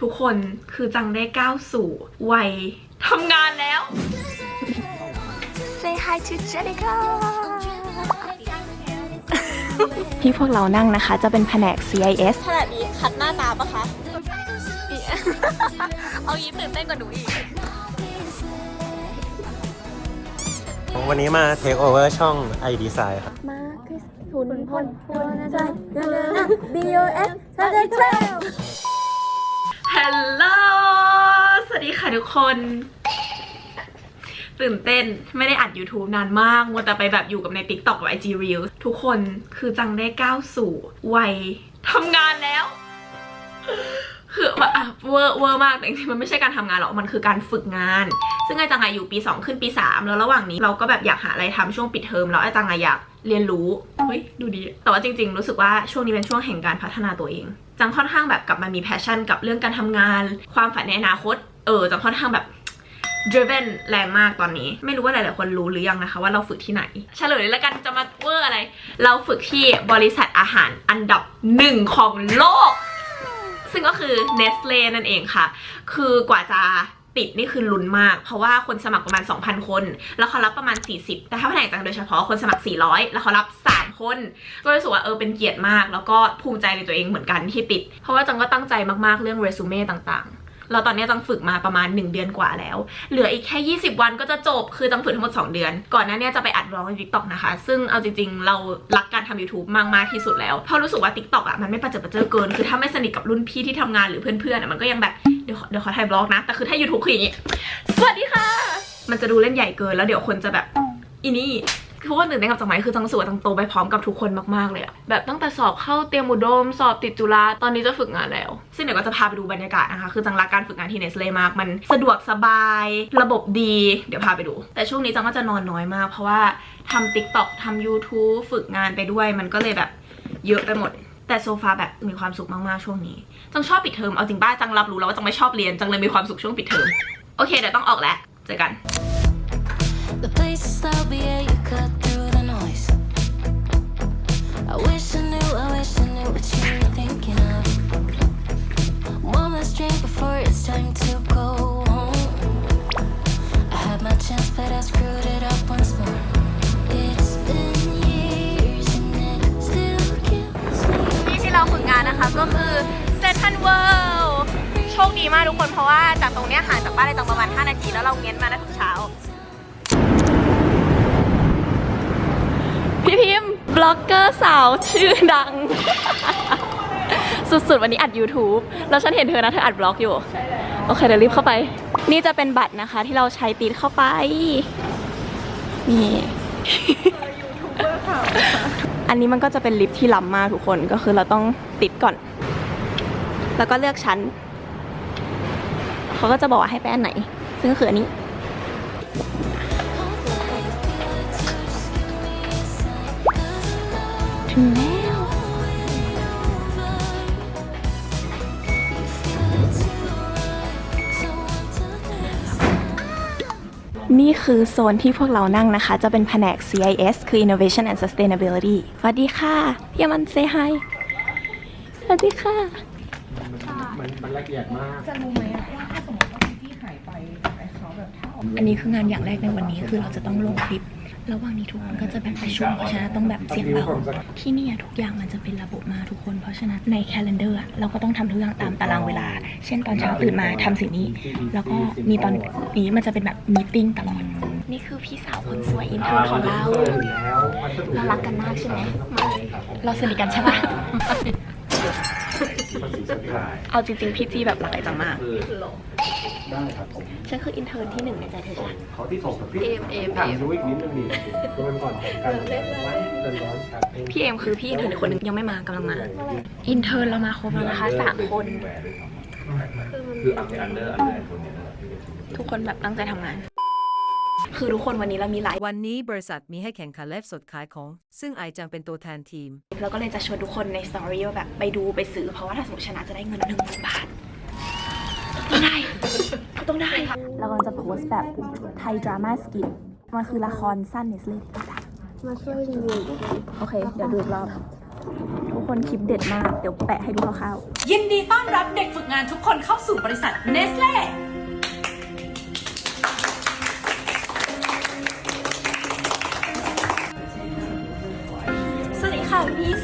ทุกคนคือจังได้ก้าวสู่วัยทำงานแล้ว Say hi to Jenica ที่พวกเรานั่งนะคะ จะเป็นแผนก CIS ขนาดนี้คัดหน้าตาปะคะ เอายิ้มตื่นเต้นกว่าหนูอีก วันนี้มาเทคโอเวอร์ช่อง i Design ครับ มาคริสทุนพลโดนาจันเดนนะ B O S ซาเดเทล ฮัลโหล สวัสดีค่ะทุกคน ตื่นเต้นไม่ได้อัด YouTube นานมากมัวแต่ไปแบบอยู่กับใน TikTok กับ IG Reels ทุกคนคือจังได้ก้าวสู่วัยทำงานแล้ว ว่าอะเวอร์เวอร์มากแต่จริงๆมันไม่ใช่การทำงานหรอกมันคือการฝึกงาน ซึ่งไอจังอะอยู่ปี 2 ขึ้นปี 3 แล้วระหว่างนี้เราก็แบบอยากหาอะไรทำช่วงปิดเทอมแล้วไอจังอะอยากเรียนรู้เฮ้ยดูดี แต่ว่าจริง ๆ รู้สึกว่าช่วงนี้เป็นช่วงแห่งการพัฒนาตัวเอง จังค่อนข้างแบบกลับมามีแพชชั่น กับเรื่องการทำงาน ความฝันในอนาคต เออจังค่อนข้างแบบ driven แรงมากตอนนี้ ไม่รู้ว่าหลาย ๆ คนรู้หรือยังนะคะ ว่าเราฝึกที่ไหน เฉลยเลยแล้วกันจะมาเวอร์อะไร เราฝึกที่บริษัทอาหารอันดับหนึ่งของโลก ซึ่งก็คือ Nestle นั่นเองค่ะ คือกว่าจะติดนี่คือลุ้นมาก เพราะว่าคนสมัครประมาณ 2,000 คน แล้วเขารับประมาณ 40 แต่ถ้าแผนกจังโดยเฉพาะคนสมัคร 400 แล้วเขารับ 3 คน ก็รู้สึกว่าเออเป็นเกียรติมาก แล้วก็ภูมิใจในตัวเองเหมือนกันที่ติด เพราะว่าจังก็ตั้งใจมากๆเรื่องเรซูเม่ต่าง ๆแล้วตอนนี้จังฝึกมาประมาณ 1 เดือนกว่าแล้ว เหลืออีกแค่ 20 วันก็จะจบ คือจังฝึกทั้งหมด 2 เดือน ก่อนหน้านี้จะไปอัดร้องใน TikTok นะคะ ซึ่งเอาจริงๆ เรารักการทำ YouTube มากมากที่สุดแล้ว เพราะรู้สึกว่า TikTok อะมันไม่ประเจิดประเจอเกิน คือถ้าไม่สนิทกับรุ่นพี่ที่ทำงานหรือเพื่อนๆอะมันก็ยังแบบเดี๋ยวขอเดี๋ยวขอถ่ายบล็อกนะ แต่คือถ้า YouTube คืออย่างงี้ สวัสดีค่ะ มันจะดูเล่นใหญ่เกิน แล้วเดี๋ยวคนจะแบบอีนี่ คือว่าตื่นเต้นกับจังไหมคือจังสว่าจังโตไปพร้อมกับทุกคนมากๆเลยอะแบบตั้งแต่สอบเข้าเตรียมอุดม สอบติดจุฬาตอนนี้จะฝึกงานแล้ว ซึ่งเดี๋ยวก็จะพาไปดูบรรยากาศนะคะ คือจังรักการฝึกงานที่เนสเลมาก มันสะดวกสบาย ระบบดี เดี๋ยวพาไปดู แต่ช่วงนี้จังก็จะนอนน้อยมาก เพราะว่าทำ TikTok ทำ YouTube ฝึกงานไปด้วยมันก็เลยแบบเยอะไปหมดแต่โซฟาแบบมีความสุขมาก ๆ ช่วงนี้ จังชอบปิดเทอม เอาจริงป้าจังรับรู้แล้วว่าจังไม่ชอบเรียน จังเลยมีความสุขช่วงปิดเทอม โอเคเดี๋ยวต้องออกแล้ว เจอกัน The place is loud, but yeah, you cut. I wish I knew, I wish I knew what you were thinking of. One last drink before it's time to go home. I had my chance, but I screwed it up once more. It's been years and it still kills me. ที่ที่เราฝึกงานนะคะก็คือเซนทันเวิลด์โชคดีมากทุกคนเพราะว่าจากตรงเนี้ยห่างจากบ้านเลยจังประมาณ 5 นาทีแล้วเราเง้นมาได้ทุกเช้า พี่พิมพ์ บล็อกเกอร์สาวชื่อดัง สุดๆ วันนี้อัด YouTube แล้วฉันเห็นเธอนะ เธออัดบล็อกอยู่ โอเค เดี๋ยวรีบเข้าไป นี่จะเป็นบัตรนะคะที่เราใช้ติดเข้าไป นี่อันนี้มันก็จะเป็นลิฟที่ล้ำมากทุกคนก็คือเราต้องติดก่อน แล้วก็เลือกชั้น เขาก็จะบอกว่าให้ไปอันไหน ซึ่งก็คืออันนี้ นี่คือโซนที่พวกเรานั่งนะคะ จะเป็นแผนก CIS คือ Innovation and Sustainability สวัสดีค่ะพี่อมันเซฮายสวัสดีค่ะ มันมันละเอียดมากอันนี้คืองานอย่างแรกในวันนี้คือเราจะต้องลงคลิป ระหว่างนี้ทุกคนก็จะแบบประชุมเพราะฉะนั้นต้องแบบเสียงเบาที่นี่อะทุกอย่างมันจะเป็นระบบมาทุกคน เพราะฉะนั้นใน calendar อะเราก็ต้องทำทุกอย่างตามตารางเวลา เช่นตอนเช้าตื่นมาทำสิ่งนี้ แล้วก็มีตอนนี้มันจะเป็นแบบมีติ้งตลอด นี่คือพี่สาวคนสวยอินเทอร์ของเราเรารักกันมากใช่ไหมเราสนิทกันใช่ปะ เอาจริงๆ พี่จีแบบรักไอจังมากได้ครับผมฉันคืออินเทอร์ที่หนึ่งในใจเธอใช่ปะขอที่ส่งกับพี่เอ็มเอ็มถามรู้อีกนิดนึงดิตัวมันก่อนของกันไว้เดินร้อนครับพี่เอ็มคือพี่อินเทอร์อีกคนหนึงยังไม่มากำลังมา อินเทอร์เรามาครบแล้วนะคะสามคนคืออันอันเดอร์อันเดอร์คนนี้ทุกคนแบบตั้งใจทำงาน คือทุกคนวันนี้เรามีหลายวันนี้บริษัทมีให้แข่งขันไลฟ์สดขายของ ซึ่งไอจังเป็นตัวแทนทีม เราก็เลยจะชวนทุกคนในสตอรี่ว่าแบบไปดูไปซื้อเพราะว่าถ้าสมมติชนะจะได้เงินหนึ่งหมื่นบาทต้องได้ก็ต้องได้เรากำลังจะโพสต์แบบไทยดราม่าสกินมันคือละครสั้นเนสเล่ที่เราทำมาช่วยรีวิวโอเค เดี๋ยวดูอีกรอบทุกคนคลิปเด็ดมาก เดี๋ยวแปะให้ดูคร่าวยินดีต้อนรับเด็กฝึกงานทุกคนเข้าสู่บริษัทเนสเล่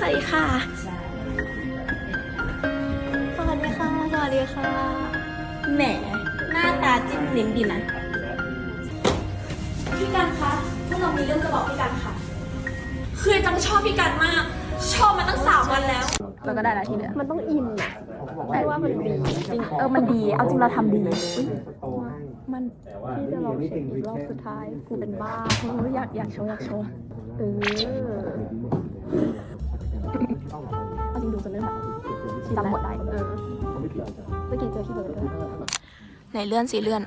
สวัสดีค่ะ สวัสดีค่ะ สวัสดีค่ะ แหม หน้าตาจิ้มลิ้มดีนะ พี่กันคะพวกเรามีเรื่องจะบอกพี่กันค่ะ คือจังชอบพี่กันมาก ชอบมาตั้งสามวันแล้วแล้วก็ได้แล้วที่เหลือมันต้องอินอะแต่ว่ามันดีจริง เออ มันดี เอาจริงเราทำดีอุ๊ยมันพี่จะลองเช็คอีกรอบสุดท้าย กูเป็นบ้าเอออยากอยากโชว์อยากโชว์เออ เอาจริงดูจนเริ่มแบบจำหมดได้เมื่อกี้เจอพี่เบิร์ดด้วยไหนเลื่อนสิเลื่อน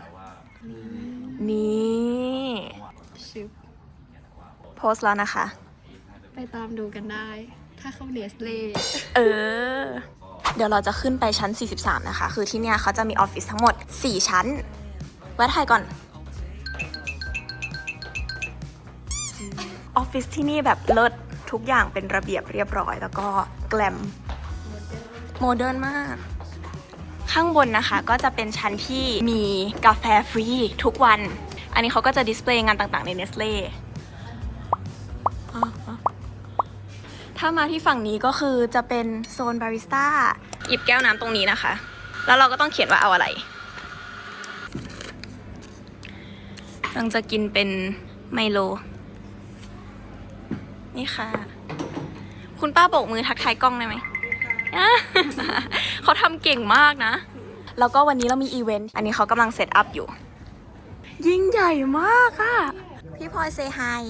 นี่โพสต์แล้วนะคะ ไปตามดูกันได้ ถ้าเข้าเนสเล่เออ เดี๋ยวเราจะขึ้นไปชั้น 43 นะคะ คือที่เนี่ยเขาจะมีออฟฟิศทั้งหมด 4 ชั้น แวะถ่ายก่อน ออฟฟิศที่นี่แบบเลิศ ทุกอย่างเป็นระเบียบเรียบร้อย แล้วก็แกลมโมเดิร์นมาก ข้างบนนะคะก็จะเป็นชั้นที่มีกาแฟฟรีทุกวัน อันนี้เขาก็จะดิสเพลย์งานต่างๆในเนสเล่ถ้ามาที่ฝั่งนี้ก็คือจะเป็นโซนบาริสต้าหยิบแก้วน้ำตรงนี้นะคะ แล้วเราก็ต้องเขียนว่าเอาอะไรเราจะกินเป็นไมโล นี่ค่ะ คุณป้าโบกมือทักทายกล้องได้ไหมอะเขาทำเก่งมากนะ แล้วก็วันนี้เรามีอีเวนต์ อันนี้เขากำลังเซตอัพอยู่ ยิ่งใหญ่มากอะพี่พลอยเซฮาย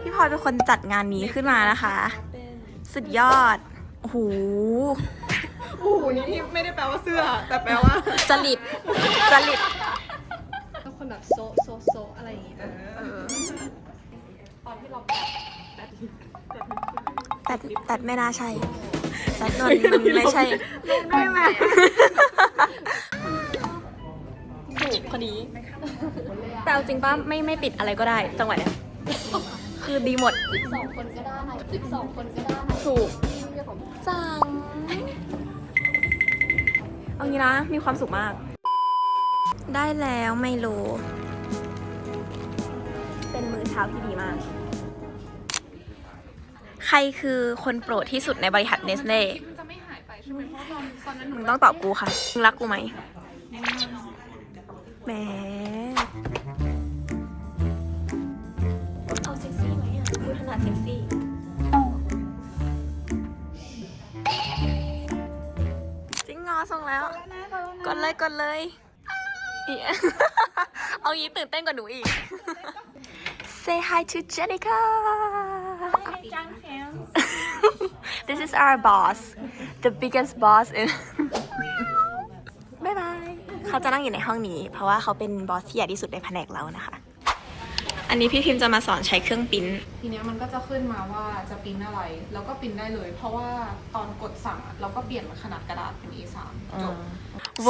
พี่พลอยเป็นคนจัดงานนี้ขึ้นมานะคะ สุดยอด โอ้โหโอ้โหนี่ที่ไม่ได้แปลว่าเสื้อ แต่แปลว่าจริตจริตก็คนแบบโซะโซะโซะอะไรอย่างงี้นะ ตัดตัดไม่น่าใช่ตัดนนไม่ใช่ได้ไหมถูกพอดีแต่เอาจริงป้าไม่ไม่ปิดอะไรก็ได้ จังหวะเนี้ยคือดีหมด12คนก็ได้12คนก็ได้ถูกจังเอางี้นะมีความสุขมาก ได้แล้วไมโลเป็นมื้อเช้าที่ดีมาก ใครคือคนโปรดที่สุดในบริษัทเนสเล่จะไม่หายไปใช่ไหมเพราะตอนนั้นมึงต้องตอบกูค่ะมึงรักกูไหมแหมเอาเซ็กซี่ไหมอะกูถนัดเซ็กซี่ จริงเหรอส่งแล้ว กดเลยกดเลยอีเอางี้ตื่นเต้นกว่าหนูอีก Say hi to Jenica This is our boss the biggest boss in บ๊ายบาย เขาจะนั่งอยู่ในห้องนี้ เพราะว่าเขาเป็นบอสที่ใหญ่ที่สุดในแผนกเรานะคะ อันนี้พี่พิมพ์จะมาสอนใช้เครื่องปริ้น ทีเนี้ยมันก็จะขึ้นมาว่าจะปริ้นอะไร แล้วก็ปริ้นได้เลย เพราะว่าตอนกดสั่งอะเราก็เปลี่ยนขนาดกระดาษเป็น A3 จบ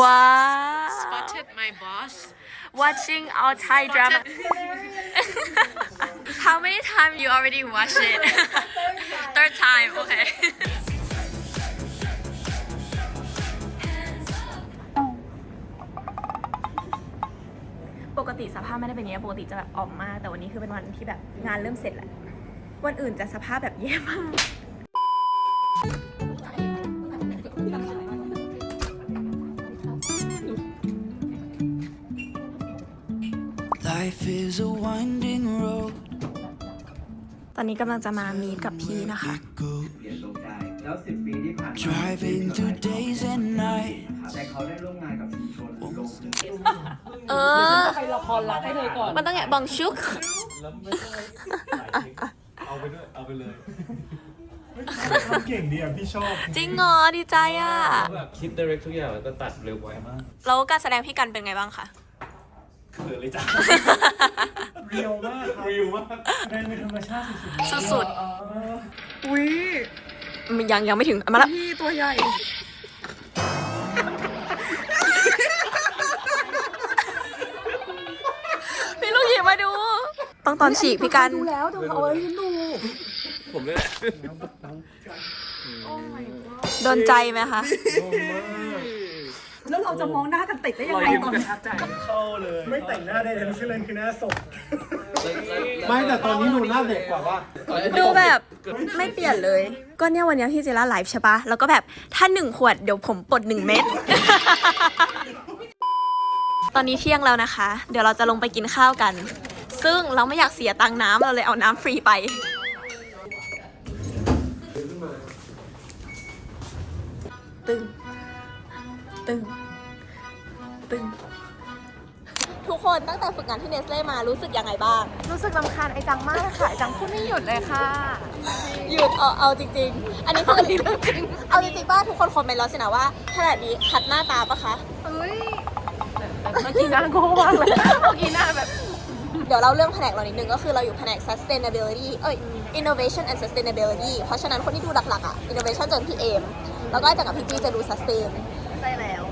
ว้าว Spotted my boss watching our Thai drama How many times you already watch it Third time okay ติสภาพไม่ได้เป็นอย่างนี้ปกติจะแบบออกมาก แต่วันนี้คือเป็นวันที่แบบงานเริ่มเสร็จแล้ววันอื่นจะสภาพแบบแย่มาก Life is a winding road. ตอนนี้กำลังจะมามีกับพี่นะคะ แล้วสิบปีที่ผ่านมา driving through days and nights. แต่เขาได้ร่วมงานกับชุมชนโลกหนึ่งเออ ไปละครรักให้เธอก่อน มันต้องไงบองชุกเอาไปด้วย เอาไปเลยทำเก่งดีอะพี่ชอบจริงเหรอดีใจอะ แบบคิด direct ทุกอย่างแล้วก็ตัดเร็วไวมากแล้วการแสดงพี่กันเป็นไงบ้างคะ เขินเลยจ้ะเรียวมากเรียวมากแสดงเป็นธรรมชาติสุดๆสุดๆ อุ้ย ยังยังไม่ถึงเอามาละพี่ตัวใหญ่ พี่ลูกหยิบมาดู ต้องตอนฉีกพี่กันผมเลยแหละโดนใจไหมคะ แล้วเราจะมองหน้ากันติดได้ยังไงตอนนี้เข้าเลยไม่แต่งหน้าได้ทั้งสิ้นเลยคือหน้าสดไม่แต่ตอนนี้หนูหน้าเด็กกว่าว่าดูแบบไม่เปลี่ยนเลย ก็เนี่ยวันเนี้ยพี่เจล่าไลฟ์ใช่ปะแล้วก็แบบถ้าหนึ่งขวดเดี๋ยวผมปลดหนึ่งเม็ดตอนนี้เที่ยงแล้วนะคะ เดี๋ยวเราจะลงไปกินข้าวกัน ซึ่งเราไม่อยากเสียตังค์น้ำเราเลยเอาน้ำฟรีไปตึงตึง ตึง ทุกคนตั้งแต่ฝึกงานที่เนสเล่มารู้สึกยังไงบ้าง รู้สึกลำคาญไอจังมากเลยค่ะไอจังพูดไม่หยุดเลยค่ะ หยุดเอาเอาจริง ๆ อันนี้คืออันนี้เรื่องจริง เอาจริงๆป้าทุกคนคอมเมนต์แล้วสินะว่าขนาดนี้คัดหน้าตาปะคะเฮ้ยเมื่อกี้หน้าโก้มากเลย เมื่อกี้หน้าแบบ เดี๋ยวเล่าเรื่องแผนกเรานิดนึงก็คือเราอยู่แผนก sustainability เอ้ย innovation and sustainability เพราะฉะนั้นคนที่ดูหลักๆอะ innovation จะเป็นพี่เอม แล้วก็อาจากกับพี่จีจะดู sustain ใช่แล้ว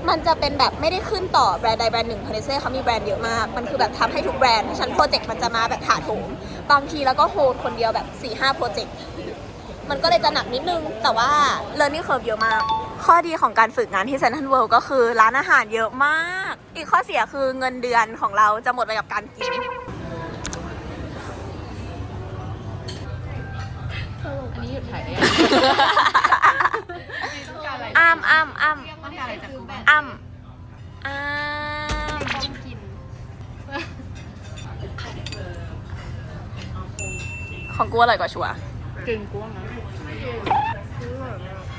มันจะเป็นแบบไม่ได้ขึ้นต่อแบรนด์ใดแบรนด์หนึ่งพาเนเซ่เขามีแบรนด์เยอะมาก มันคือแบบทำให้ทุกแบรนด์เพราะฉะนั้นโปรเจกต์มันจะมาแบบถาโถมบางทีแล้วก็โฮลคนเดียวแบบ4ี่ห้าโปรเจกต์มันก็เลยจะหนักนิดนึง แต่ว่า learning curve เยอะมาก ข้อดีของการฝึกงานที่เซนทันเวิลด์ก็คือร้านอาหารเยอะมาก อีกข้อเสียคือเงินเดือนของเราจะหมดไปกับการกิน ของกูอร่อยกว่าชัวร์กึ่งกูนะ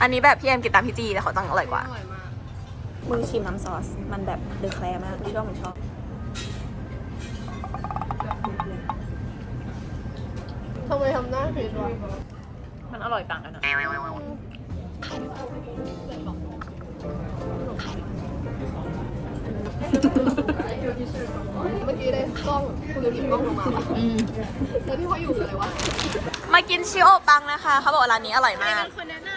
อันนี้แบบพี่เอ็มกินตามพี่จีแต่เขาต้องอร่อยกว่าอร่อยมากมึงชิมน้ำซอส มันแบบเดอะแคลร์มากพี่ว่ามึงชอบทำไมทำหน้าผิดวะมันอร่อยต่างกันอะเมื่อ กี้ได้กล้องคุณหยิบกล้องลงมาปะแล้วที่เขาอยู่คืออะไรวะมากินชิโอปังนะคะ เขาบอกว่าร้านนี้อร่อยมาก คนแนะน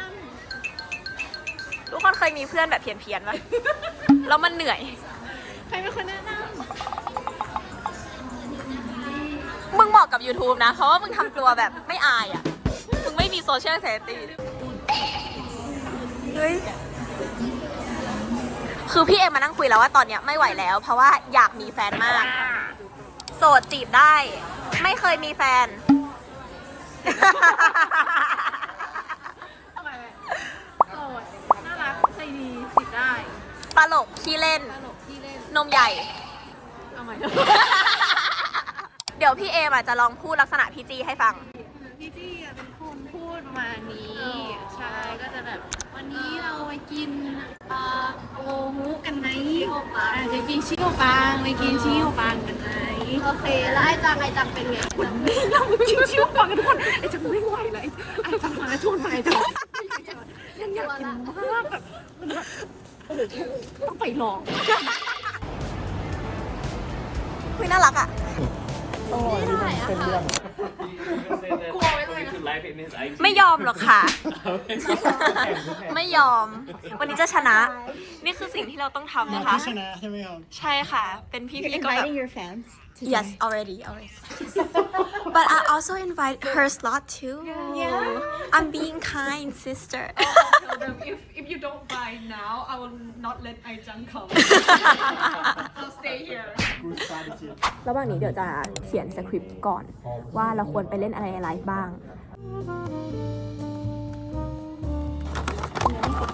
ทุกคนเคยมีเพื่อนแบบเพี้ยนๆปะแล้วมันเหนื่อยำใครเป็นคนแนะนมึงเหมาะกับ YouTube นะ เพราะว่ามึงทำตัวแบบไม่อายอะ มึงไม่มีโซเชียลเซตี้เฮ้ย คือพี่เอ็มมานั่งคุยแล้วว่าตอนเนี้ยไม่ไหวแล้ว เพราะว่าอยากมีแฟนมากโสดจีบได้ ไม่เคยมีแฟนำทำไมโสดน่ารักใจดีจิตได้ตลกขี้เล่น ตลกที่เล่น นมใหญ่ เอาใหม่เดี๋ยวพี่เอมอะจะลองพูดลักษณะพี่จีให้ฟัง พี่จี้อะเป็นคนพูดประมาณนี้ ใช่ก็จะแบบ วันนี้เราไปกินปลาโอมุกันไหมอะจะกินชิโอปังไปกินชิโอปังกันไหม โอเค แล้วไอ้จังไอ้จังเป็นไงวันนี้เราไปกินชิโอปังกันทุกคนไอ้จังไม่ไหวแล้วไอ้ไอ้จังมาชวนมาไอ้จังยังอยากกินมากแบบมันแบบโอ้โหต้องไปลองคุยน่ารักอะกลัวไว้เลยนะไม่ยอมหรอกค่ะ ไม่ยอม วันนี้จะชนะ นี่คือสิ่งที่เราต้องทำนะคะชนะใช่ไหมครับใช่ค่ะ เป็นพี่พี่ก็แบบ your fans yes already already but I also invite her slot too I'm being kind sister Tell them if if you don't buy now, I will not let Aijang come. I'll stay here. ระหว่างนี้เดี๋ยวจะเขียนสคริปต์ก่อน ว่าเราควรไปเล่นอะไรในไลฟ์บ้าง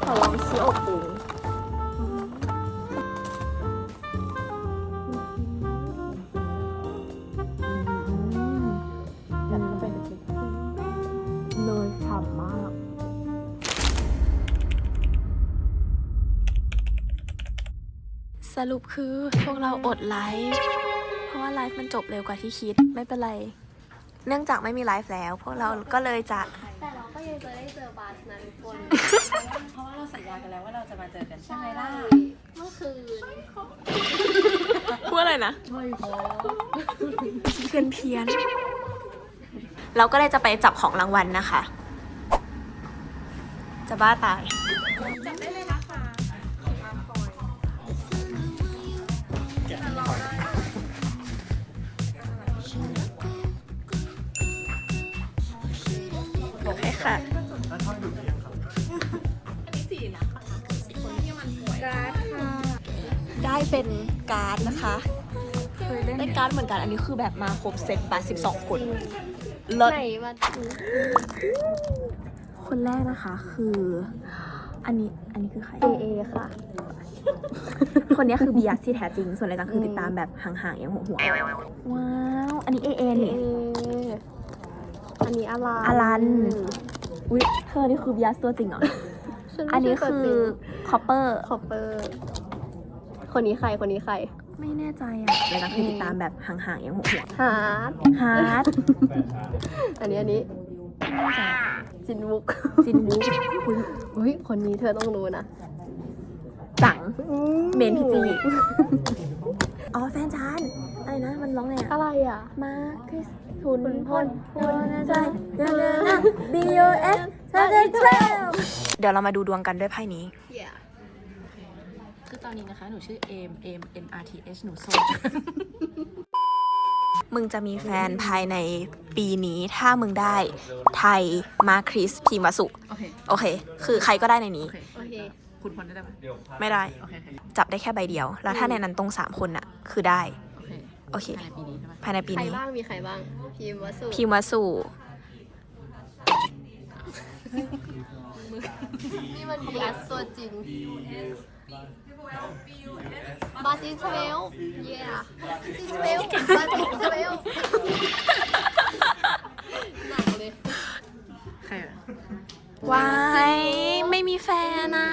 ขอลองชิโอปู สรุปคือพวกเราอดไลฟ์เพราะว่าไลฟ์มันจบเร็วกว่าที่คิดไม่เป็นไร เนื่องจากไม่มีไลฟ์แล้ว พวกเราก็เลยจะ แต่เราก็ยังจะได้เจอบาสนะทุกคนเพราะว่าเราสัญญากันแล้วว่าเราจะมาเจอกันใช่ไหมล่ะเมื่อคืนพูดอะไรนะเพี้ยนเพี้ยนเราก็เลยจะไปจับของรางวัลนะคะ จะบ้าตาย จับได้เลยนะ เป็นการ์ดนะคะได้การ์ดเหมือนกัน อันนี้คือแบบมาครบเซตปะ12 คนเลิศไหนมาคนแรกนะคะคือ อันนี้อันนี้คือใครเอเอค่ะ คนนี้คือบียาที่แท้จริง ส่วนอะไรต่างคือติดตามแบบห่างๆอย่างหัวหัวๆว้าวอันนี้เอเอนี่อันนี้อารันอารันอุ๊ยเธอนี่คือบียาตัวจริงเหรออันนี้คือคอปเปอร์คอปเปอร์ คนนี้ใครคนนี้ใครไม่แน่ใจอะอะไรต่างคือติดตามแบบห่างๆอย่างหัวหัวฮาร์ดฮาร์ดอันนี้อันนี้จินวุกจินวูฟคุณอุ้ยคนนี้เธอต้องรู้นะจังเมนพีจีอ๋อแฟนฉันอะไรนะมันร้องไงอะอะไรอะมาคริสคุณพลพลนะใจเดินๆนะ B O S ซาเดทเเดี๋ยวเรามาดูดวงกันด้วยไพ่นี้ yeah คือตอนนี้นะคะ หนูชื่อเอมเอม N R T H หนูโสด มึงจะมีแฟนภายในปีนี้ถ้ามึงได้ไทยมาคริสพิมวสุ โอเค โอเค คือใครก็ได้ในนี้ โอเคโอเคคุณพลได้ไหมไม่ได้โอเคโอเค จับได้แค่ใบเดียว แล้วถ้าในนั้นตรง3คนน่ะ คือได้ โอเค โอเค ภายในปีนี้ใช่ไหมภายในปีนี้ใครบ้างมีใครบ้าง พิมพ์วสุพิมวสุนี่มันบีสตัวจริง บาซิสเวล yeah บาซิสเวลบาซิสเวลหนักเลยใครอะวายไม่มีแฟนอะ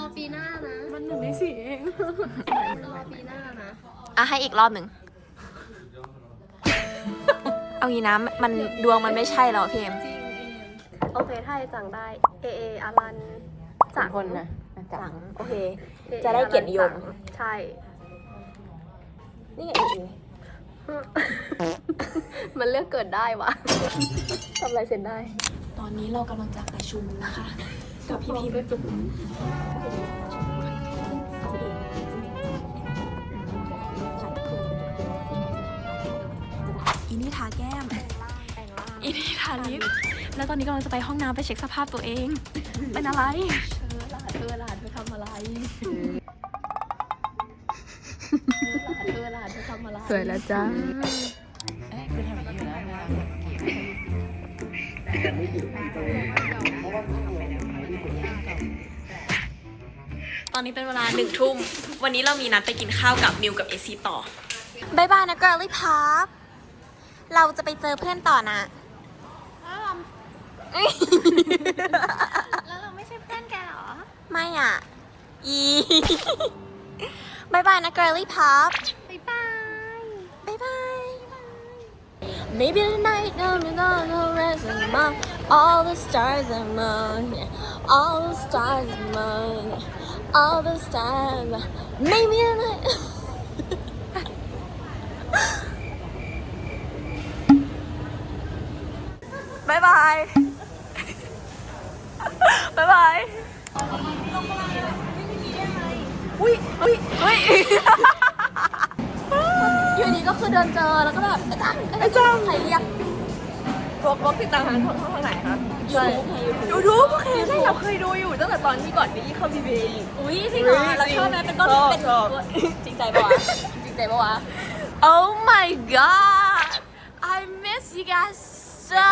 รอปีหน้านะ มันหนึ่งในสี่เองรอปีหน้านะ อะให้อีกรอบหนึ่ง เอางี้นะมันดวงมันไม่ใช่แล้วอะพี่เอ็มโอเคถ้าไอจังได้ เอเออารันจังคนนะ จัง โอเค AA จะได้เกียรตินิยมจังใช่ นี่ไงเอมันเลือกเกิดได้วะทำอะไรเซ็นได้ ตอนนี้เรากำลังจะประชุมนะคะ กับพี่พิมอินี่ทาแก้ม อินี่ทาลิป แล้วตอนนี้กำลังจะไปห้องน้ำไปเช็คสภาพตัวเอง เป็นอะไร เธอหลานเธอทำอะไรเธอหลานเธอทำอะไรสวยแล้วจ้าตอนนี้เป็นเวลาหนึ่งทุ่ม วันนี้เรามีนัดไปกินข้าวกับมิวกับเอซีต่อ บายบายนะเกิร์ลลี่พาร์เราจะไปเจอเพื่อนต่อนะ แล้วเราไม่ใช่เพื่อนแกเหรอ ไม่อ่ะ อีบายบายนะ girly pop บ๊ายบาย บายบาย Maybe tonight I'm not the rest of my all the stars and moon all the stars and moon all the stars maybe tonight บายบาย บายบาย อุ้ยอุ้ยอุ้ยอยู่ดีก็คือเดินเจอแล้วก็แบบอาจารย์อาจารย์ใครเรียกบล็อกบล็อกติดตามทางช่องทางไหนคะยูทูบไงยูทูบยูทูบโอเคใช่เราเคยดูอยู่ตั้งแต่ตอนที่ก่อนนี้เข้าบีบีอุ้ยจริงเหรอเราชอบไหมเป็นต้นชอบเป็นชอบจริงใจปะวะจริงใจปะวะ Oh my god I miss you guys so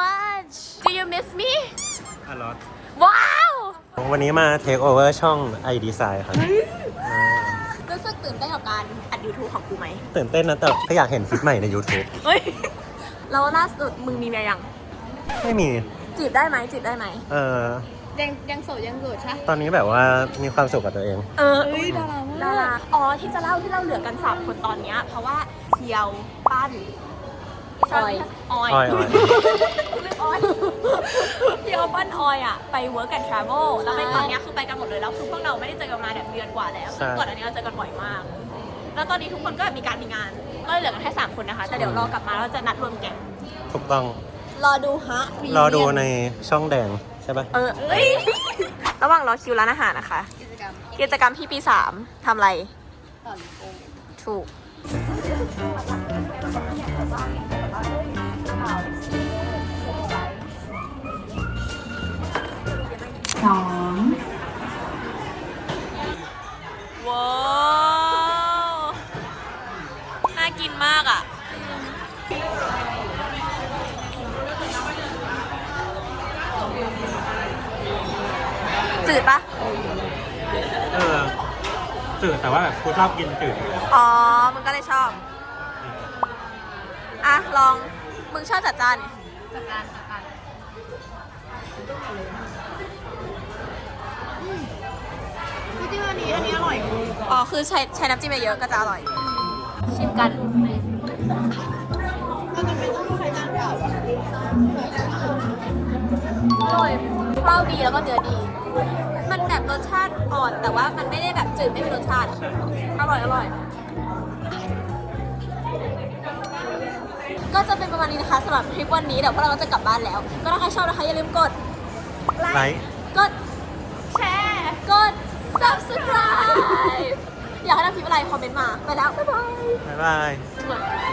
much Do you miss me อลอต ว้าว วันนี้มาเทคโอเวอร์ช่อง i Design ครับรู้สึกตื่นเต้นกับการอัด YouTube ของกูไหมตื่นเต้นนะแต่ก็อยากเห็นคลิปใหม่ใน YouTube เฮ้ย แล้วล่าสุดมึงมีเมียยัง ไม่มี จีบได้ไหมจีบได้ไหม เออยังยังโสดยังโสดใช่ตอนนี้แบบว่ามีความสุขกับตัวเอง เอออุ้ยดาราดาราอ๋อที่จะเล่าที่เราเหลือกันสามคนตอนเนี้ยเพราะว่าเคียวปั้น ออยออยออยออยเรื่องออยเคียวปั้นออยอะไป work and travel แล้วไปตอนเนี้ยคือไปกันหมดเลยแล้วคือพวกเราไม่ได้เจอกันมาแบบเดือนกว่าแล้วซึ่งก่อนอันนี้เราเจอกันบ่อยมาก แล้วตอนนี้ทุกคนก็มีการมีงาน ก็เลยเหลือกันแค่สามคนนะคะ แต่เดี๋ยวรอกลับมาเราจะนัดรวมแก๊งถูกต้อง รอดูฮะรอดูในช่องแดงใช่ปะเออเอ้ยระหว่างรอคิวร้านอาหารนะคะ กิจกรรมกิจกรรมที่ปีสามทำอะไรต่อนโกงถูก สองว้าวน่ากินมากอะ จืดปะเออจืดแต่ว่าแบบคุณชอบกินจืดอ๋อ มึงก็เลยชอบ อะ ลอง มึงชอบจัดจานจัดจาน อันนี้อร่อยอ๋อคือใช้ใช้น้ำจิ้มเยอะๆก็จะอร่อย ชิมกันอร่อยข้าวดีแล้วก็เนื้อดี มันแบบรสชาติอ่อนแต่ว่ามันไม่ได้แบบจืดไม่มีรสชาติอะอร่อยอร่อย ก็จะเป็นประมาณนี้นะคะสำหรับทริปวันนี้เดี๋ยวพวกเราก็จะกลับบ้านแล้ว ก็ถ้าใครชอบนะคะอย่าลืมกดไลไลค์ค์กดแชร์กด subscribe อยากให้ทำคลิปอะไรคอมเมนต์มา ไปแล้ว บ๊ายบาย บ๊ายบาย